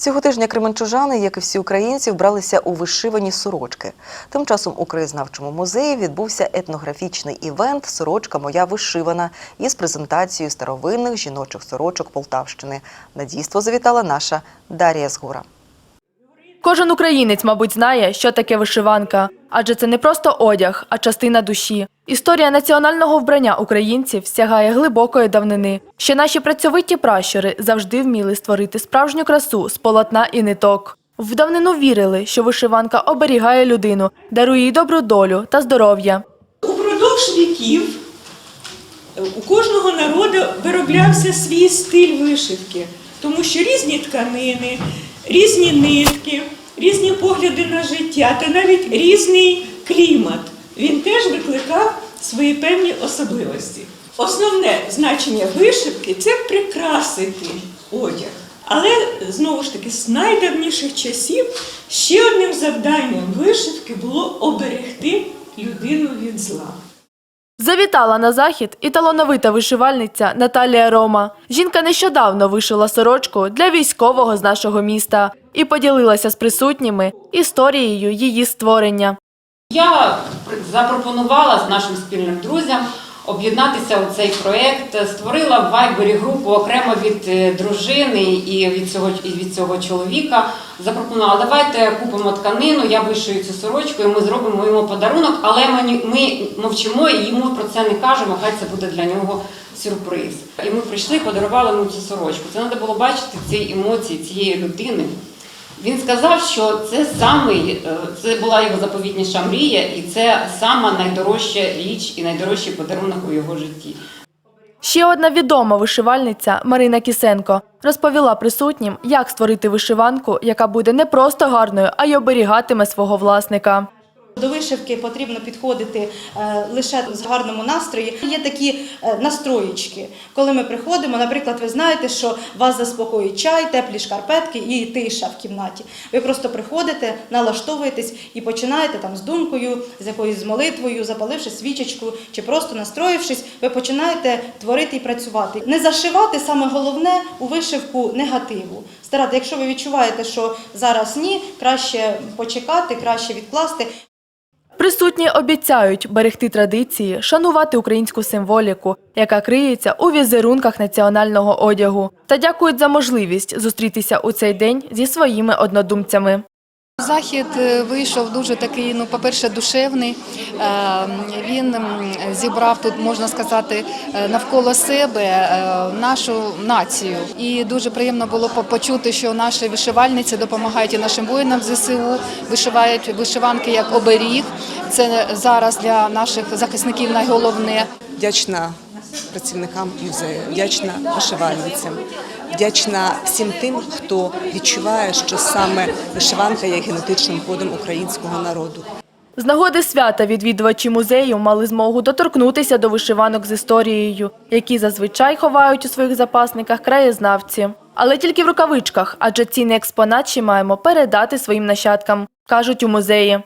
Цього тижня кременчужани, як і всі українці, вбралися у вишивані сорочки. Тим часом у краєзнавчому музеї відбувся етнографічний івент Сорочка моя вишивана із презентацією старовинних жіночих сорочок Полтавщини. На дійство завітала наша Дар'я Згура. Кожен українець, мабуть, знає, що таке вишиванка, адже це не просто одяг, а частина душі. Історія національного вбрання українців сягає глибокої давнини. Ще наші працьовиті пращури завжди вміли створити справжню красу з полотна і ниток. В давнину вірили, що вишиванка оберігає людину, дарує їй добру долю та здоров'я. Упродовж віків е, у кожного народу вироблявся свій стиль вишивки, тому що різні тканини, різні нитки, різні погляди на життя та навіть різний клімат. Він теж викликав свої певні особливості. Основне значення вишивки це прикрасити одяг. Але знову ж таки, з найдавніших часів ще одним завданням вишивки було оберегти людину від зла. Завітала на захід і талановита вишивальниця Наталія Рома. Жінка нещодавно вишила сорочку для військового з нашого міста і поділилася з присутніми історією її створення. Я запропонувала з нашим спільним друзям об'єднатися у цей проєкт. Створила в Вайбері групу окремо від е, дружини і від цього і від цього чоловіка. Запропонувала, давайте купимо тканину, я вишию цю сорочку, і ми зробимо йому подарунок, але ми, ми мовчимо і йому про це не кажемо. Хай це буде для нього сюрприз. І ми прийшли подарували йому цю сорочку. Це треба було бачити ці емоції цієї людини. Він сказав, що це самий, е, це була його заповітніша мрія, і це сама найдорожча річ і найдорожчий подарунок у його житті. Ще одна відома вишивальниця Марина Кісенко розповіла присутнім, як створити вишиванку, яка буде не просто гарною, а й оберігатиме свого власника. До вишивки потрібно підходити е, лише з гарному настрої. Є такі е, настроєчки. Коли ми приходимо, наприклад, ви знаєте, що вас заспокоїть чай, теплі шкарпетки і тиша в кімнаті. Ви просто приходите, налаштовуєтесь і починаєте там з думкою, з якоюсь з молитвою, запаливши свічечку чи просто настроївшись, ви починаєте творити і працювати. Не зашивати саме головне у вишивку негативу. Старати, якщо ви відчуваєте, що зараз ні, краще почекати, краще відкласти. Присутні обіцяють берегти традиції, шанувати українську символіку, яка криється у візерунках національного одягу, та дякують за можливість зустрітися у цей день зі своїми однодумцями. Захід е, вийшов дуже такий, ну, по-перше, душевний. Е, Він зібрав тут, можна сказати, е, навколо себе е, нашу націю. І дуже приємно було почути, що наші вишивальниці допомагають і нашим воїнам ЗСУ, вишивають вишиванки як оберіг. Це зараз для наших захисників найголовне. вдячна працівникам музею, вдячна вишивальницям, вдячна всім тим, хто відчуває, що саме вишиванка є генетичним кодом українського народу. З нагоди свята відвідувачі музею мали змогу доторкнутися до вишиванок з історією, які зазвичай ховають у своїх запасниках краєзнавці. Але тільки в рукавичках, адже цінний експонат ще маємо передати своїм нащадкам, кажуть у музеї.